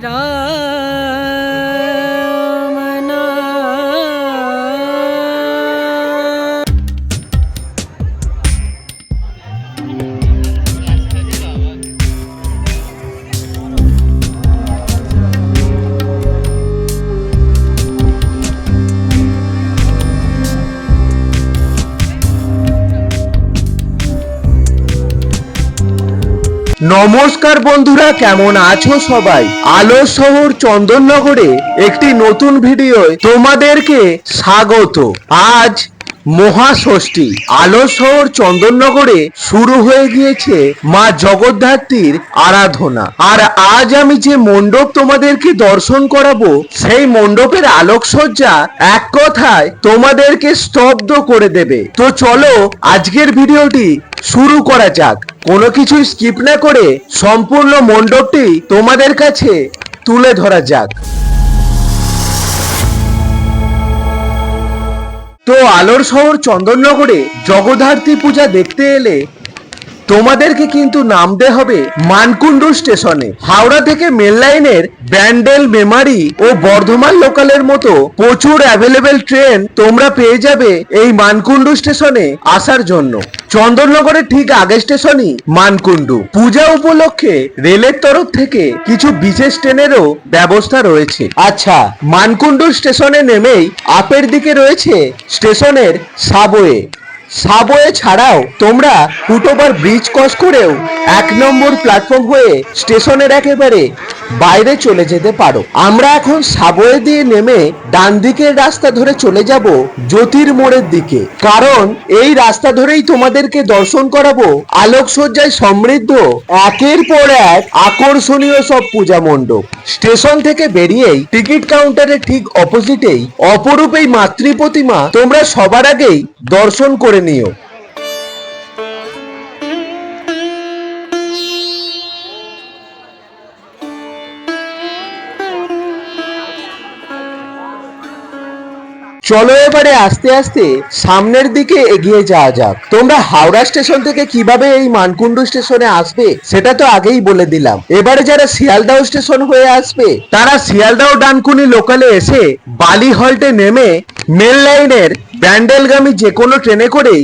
Rama. নমস্কার বন্ধুরা কেমন আছো সবাই? আলো শহর চন্দননগরে একটি নতুন ভিডিও তোমাদেরকে স্বাগত। আজ মহাষষ্ঠী। আলো শহর চন্দননগরে শুরু হয়ে গিয়েছে মা জগদ্ধাত্রীর আরাধনা। আর আজ আমি যে মণ্ডপ তোমাদেরকে দর্শন করাবো, সেই মণ্ডপের আলোকসজ্জা এক কথায় তোমাদেরকে স্তব্ধ করে দেবে। তো চলো, আজকের ভিডিওটি শুরু করা যাক। কোনো কিছু স্কিপ না করে সম্পূর্ণ মণ্ডপটি তোমাদের কাছে তুলে ধরা যাক। তো আলোর শহর চন্দননগরে জগদ্ধাত্রী পূজা দেখতে এলে তোমাদেরকে কিন্তু নামতে হবে মানকুণ্ডু স্টেশনে। হাওড়া থেকে মেল লাইনের ব্যান্ডেল, মেমারি ও বর্ধমান লোকালের মতো প্রচুর অ্যাভেলেবেল ট্রেন তোমরা পেয়ে যাবে এই মানকুণ্ডু স্টেশনে আসার জন্য। চন্দননগরের ঠিক আগে স্টেশনই মানকুণ্ডু। পূজা উপলক্ষে রেলের তরফ থেকে কিছু বিশেষ ট্রেনেরও ব্যবস্থা রয়েছে। আচ্ছা মানকুণ্ডু স্টেশনে নেমেই আপের দিকে রয়েছে স্টেশনের সাবওয়ে সাবওয়ে ছাড়াও তোমরা ফুটওভার ব্রিজ ক্রস করেও এক নম্বর প্ল্যাটফর্ম হয়ে স্টেশনের একেবারে বাইরে চলে যেতে পারো। আমরা এখন সাবওয়ে দিয়ে নেমে ডান দিকের রাস্তা ধরে চলে যাব জ্যোতির মোড়ের দিকে। কারণ এই রাস্তা ধরেই তোমাদেরকে দর্শন করাবো আলোকসজ্জায় সমৃদ্ধ, একের পর এক আকর্ষণীয় সব পূজা মণ্ডপ। স্টেশন থেকে বেরিয়েই টিকিট কাউন্টারের ঠিক অপোজিটেই অপরূপ এই মাতৃ প্রতিমা তোমরা সবার আগেই দর্শন করে নিও। চলো এবারে আস্তে আস্তে সামনের দিকে এগিয়ে যাওয়া যাক। তোমরা হাওড়া স্টেশন থেকে কীভাবে এই মানকুণ্ডু স্টেশনে আসবে, সেটা তো আগেই বলে দিলাম। এবারে যারা শিয়ালদাও স্টেশন হয়ে আসবে, তারা শিয়ালদাও ডানকুনি লোকালে এসে বালি হল্টে নেমে মেল লাইনের ব্যান্ডেলগামী যে কোনো ট্রেনে করেই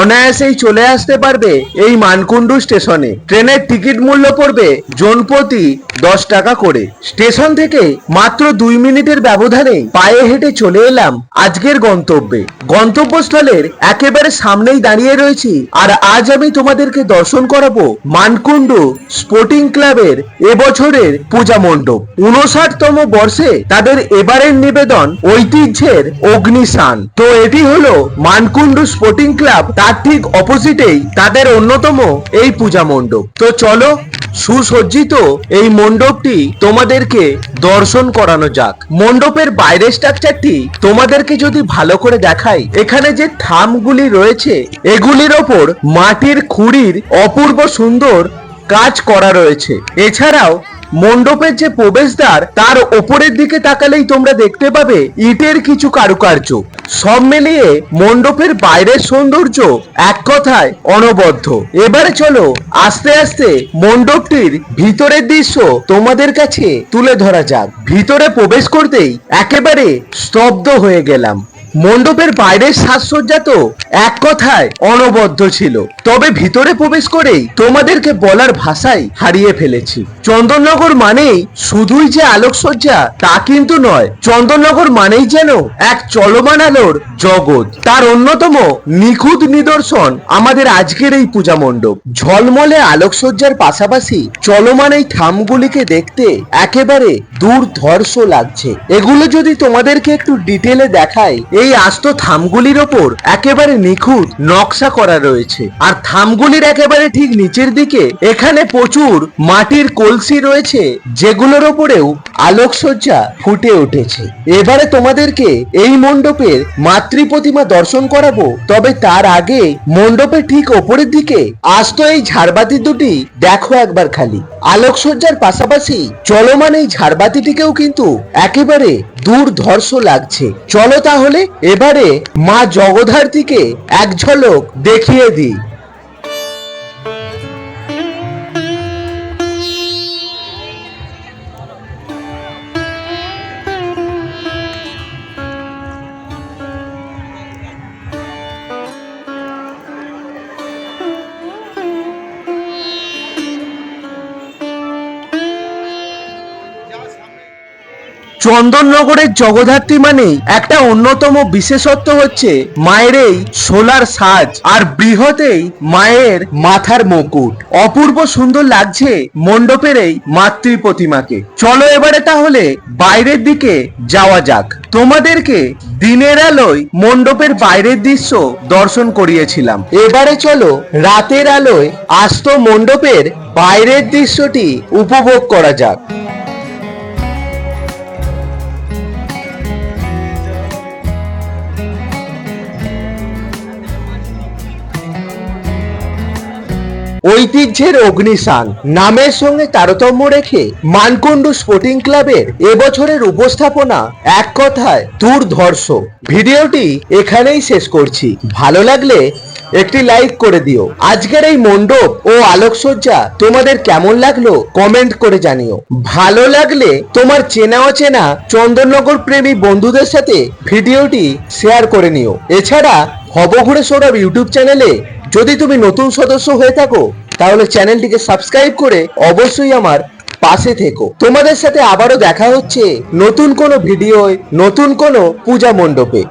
অনায়াসেই চলে আসতে পারবে এই মানকুণ্ডু স্টেশনে। ট্রেনের টিকিট মূল্য পড়বে জনপ্রতি দশ টাকা করে। স্টেশন থেকে মাত্র দুই মিনিটের ব্যবধানে পায়ে হেঁটে চলে এলাম আজকের গন্তব্যে। গন্তব্যস্থলের একেবারে সামনেই দাঁড়িয়ে রয়েছি আর আজ আমি তোমাদেরকে দর্শন করাবো মানকুণ্ডু স্পোর্টিং ক্লাবের এবছরের পূজা মণ্ডপ। উনষাটতম বর্ষে তাদের এবারের নিবেদন ঐতিহ্যের অগ্নিসান তো এটি হলো মানকুণ্ডু স্পোর্টিং ক্লাব। তার ঠিক অপোজিটেই তাদের অন্যতম এই পূজা মণ্ডপ। তো চলো, সুসজ্জিত এই মণ্ডপটি তোমাদেরকে দর্শন করানো যাক। মণ্ডপের বাইরের স্ট্রাকচারটি তোমাদেরকে যদি ভালো করে দেখাই, এখানে যে থামগুলি রয়েছে, এগুলির ওপর মাটির খুঁড়ির অপূর্ব সুন্দর কাজ করা রয়েছে। এছাড়াও মণ্ডপের যে প্রবেশদ্বার, তার ওপরের দিকে তাকালেই তোমরা দেখতে পাবে ইটের কিছু কারুকার্য। সব মিলিয়ে মণ্ডপের বাইরের সৌন্দর্য এক কথায় অনবদ্য। এবারে চলো, আস্তে আস্তে মণ্ডপটির ভিতরের দৃশ্য তোমাদের কাছে তুলে ধরা যাক। ভিতরে প্রবেশ করতেই একেবারে স্তব্ধ হয়ে গেলাম। মণ্ডপের বাইরের সাজসজ্জা তো এক কথায় অনবদ্য ছিল। তবে ভিতরে প্রবেশ করেই তোমাদেরকে বলার ভাষাই হারিয়ে ফেলেছি। চন্দননগর মানেই শুধুই যে আলোকসজ্জা, তা কিন্তু নয়। চন্দননগর মানেই যেন এক চলমান আলোর জগৎ। তার অন্যতম নিখুঁত নিদর্শন আমাদের আজকের এই পূজা মণ্ডপ। ঝলমলে আলোকসজ্জার পাশাপাশি চলমান এই থামগুলিকে দেখতে একেবারে দুর্ধর্ষ লাগছে। এগুলো যদি তোমাদেরকে একটু ডিটেলে দেখাই, এই আস্ত থামগুলির ওপর একেবারে নিখুঁত নকশা করা রয়েছে। আর থামগুলির একেবারে ঠিক নিচের দিকে, এখানে প্রচুর মাটির কলসি রয়েছে, যেগুলোর ওপরেও আলোকসজ্জা ফুটে উঠেছে। এবারে তোমাদেরকে এই মণ্ডপের মাতৃ প্রতিমা দর্শন করাবো, তবে তার আগে মণ্ডপের ঠিক ওপরের দিকে আস্ত এই ঝাড়বাতি দুটি দেখো একবার খালি। আলোকসজ্জার পাশাপাশি চলমান এই ঝাড়বাতিটিকেও কিন্তু একেবারে দুর্ধর্ষ লাগছে। চলো তাহলে এবারে মা জগধার্তীকে এক ঝলক দেখিয়ে দিই। চন্দননগরের জগদ্ধাত্রী মানেই একটা অন্যতম বিশেষত্ব হচ্ছে মায়ের এই সোলার সাজ আর বৃহতেই মায়ের মাথার মুকুট। অপূর্ব সুন্দর লাগছে মণ্ডপের এই মাতৃ প্রতিমাকে। চলো এবারে তাহলে বাইরের দিকে যাওয়া যাক। তোমাদেরকে দিনের আলোয় মণ্ডপের বাইরের দৃশ্য দর্শন করিয়েছিলাম। এবারে চলো রাতের আলোয় আস্ত মণ্ডপের বাইরের দৃশ্যটি উপভোগ করা যাক। ঐতিহ্যের অগ্নিসান নামের সঙ্গে তারতম্য রেখে মানকুণ্ডু স্পোর্টিং ক্লাবের এবছরের উপস্থাপনা এক কথায় দুর্ধর্ষ। ভিডিওটি এখানেই শেষ করছি। ভালো লাগলে একটি লাইক করে দিও। আজকের এই মণ্ডপ ও আলোকসজ্জা তোমাদের কেমন লাগল কমেন্ট করে জানিও। ভালো লাগলে তোমার চেনা অচেনা চন্দননগর প্রেমী বন্ধুদের সাথে ভিডিওটি শেয়ার করে নিও। এছাড়া হবঘুরে সৌরভ ইউটিউব চ্যানেলে যদি তুমি নতুন সদস্য হয়ে থাকো তাহলে চ্যানেলটিকে সাবস্ক্রাইব করে অবশ্যই আমার পাশে থেকো। তোমাদের সাথে আবারও দেখা হচ্ছে নতুন কোনো ভিডিওয়, নতুন কোনো পূজা মণ্ডপে।